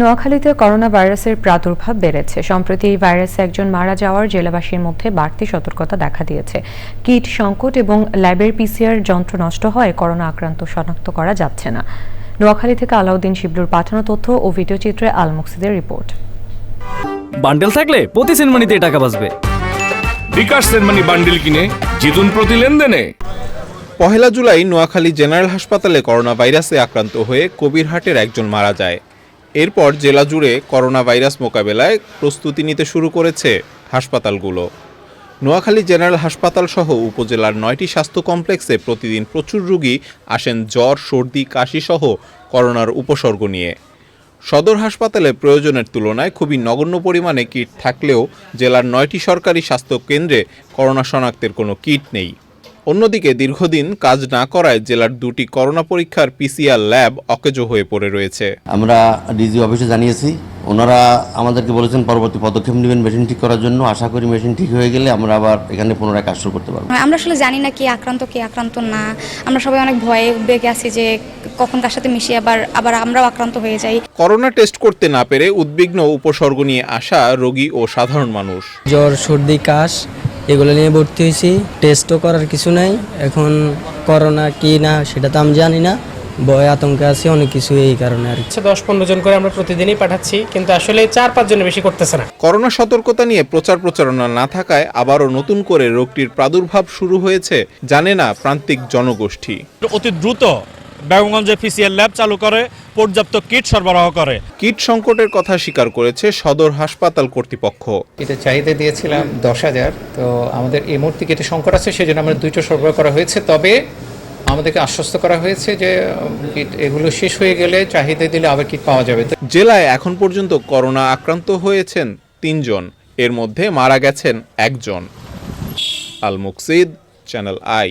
নোয়াখালীতে করোনা ভাইরাসের প্রাদুর্ভাব বেড়েছে। সম্প্রতি এই ভাইরাসে একজন মারা যাওয়ার জেলাবাসীর মধ্যে বাড়তি সতর্কতা দেখা দিয়েছে। কিট সংকট এবং ল্যাবের পিসিআর যন্ত্র নষ্ট হয় করোনা আক্রান্ত শনাক্ত করা যাচ্ছে না। নোয়াখালী থেকে আলাউদ্দিন শিবলুর পাঠানো তথ্য ও ভিডিও চিত্রে আল মুকসিদের রিপোর্ট। বান্ডেল থাকলে প্রতি সেনমানিতে টাকা বাঁচবে। বিকাশ সেনমানি বান্ডেল কিনে জিতুন প্রতি লেনদেনে। পহেলা জুলাই নোয়াখালী জেনারেল হাসপাতালে করোনা ভাইরাসে আক্রান্ত হয়ে কবিরহাটের একজন মারা যায়। এরপর জেলা জুড়ে করোনা ভাইরাস মোকাবেলায় প্রস্তুতি নিতে শুরু করেছে হাসপাতালগুলো। নোয়াখালী জেনারেল হাসপাতাল সহ উপজেলার নয়টি স্বাস্থ্য কমপ্লেক্সে প্রতিদিন প্রচুর রোগী আসেন জ্বর, সর্দি, কাশি সহ করোনার উপসর্গ নিয়ে। সদর হাসপাতালে প্রয়োজনের তুলনায় খুবই নগণ্য পরিমাণে কিট থাকলেও জেলার নয়টি সরকারি স্বাস্থ্য কেন্দ্রে করোনা শনাক্তের কোনো কিট নেই। অন্যদিকে দীর্ঘদিন কাজ না করায় জেলার দুটি করোনা পরীক্ষার পিসিআর ল্যাব অকেজো হয়ে পড়ে রয়েছে। আমরা ডিজি অফিসে জানিয়েছি ওনারা আমাদেরকে বলেছেন পরবর্তী পদক্ষেপ নেবেন মেশিন ঠিক করার জন্য। আশা করি মেশিন ঠিক হয়ে গেলে আমরা আবার এখানে পুনরায় কাজ শুরু করতে পারব। আমরা আসলে জানি না কে আক্রান্ত কে আক্রান্ত না। আমরা সবাই অনেক ভয়ে বেগে আছি যে কখন কার সাথে মিশে আবার আবার আমরাও আক্রান্ত হয়ে যাই। করোনা টেস্ট করতে না পেরে উদ্বিগ্ন উপসর্গ নিয়ে আসা রোগী ও সাধারণ মানুষ। জ্বর সর্দি কাশ এগুলো নিয়ে ভর্তি হয়েছি। টেস্টও করার কিছু নাই। এখন করোনা কি না সেটা তো আমি জানি না। ভয় আতঙ্কে আছে অনেক কিছু এই কারণে আর কি। হচ্ছে দশ পনেরো জন করে আমরা প্রতিদিনই পাঠাচ্ছি কিন্তু আসলে চার পাঁচ জনের বেশি করতেছে না। করোনা সতর্কতা নিয়ে প্রচার প্রচারণা না থাকায় আবারও নতুন করে রোগটির প্রাদুর্ভাব শুরু হয়েছে জানে না প্রান্তিক জনগোষ্ঠী। অতি দ্রুত বেগমগঞ্জে পিসিএল ল্যাব চালু করে পর্যাপ্ত কিট সরবরাহ করে। কিট সংকটের কথা স্বীকার করেছে সদর হাসপাতাল কর্তৃপক্ষ। এটা চাহিদা দিয়েছিলাম দশ হাজার তো আমাদের এই মুহূর্তে কিটে সংকট আছে সেজন্য আমরা দুইটা সরবরাহ করা হয়েছে। তবে আমাদেরকে আশ্বস্ত করা হয়েছে যে কিট এগুলো শেষ হয়ে গেলে চাহিদা দিলে আবার কিট পাওয়া যাবে। জেলায় এখন পর্যন্ত করোনা আক্রান্ত হয়েছেন তিনজন এর মধ্যে মারা গেছেন একজন। Al Muksid Channel I.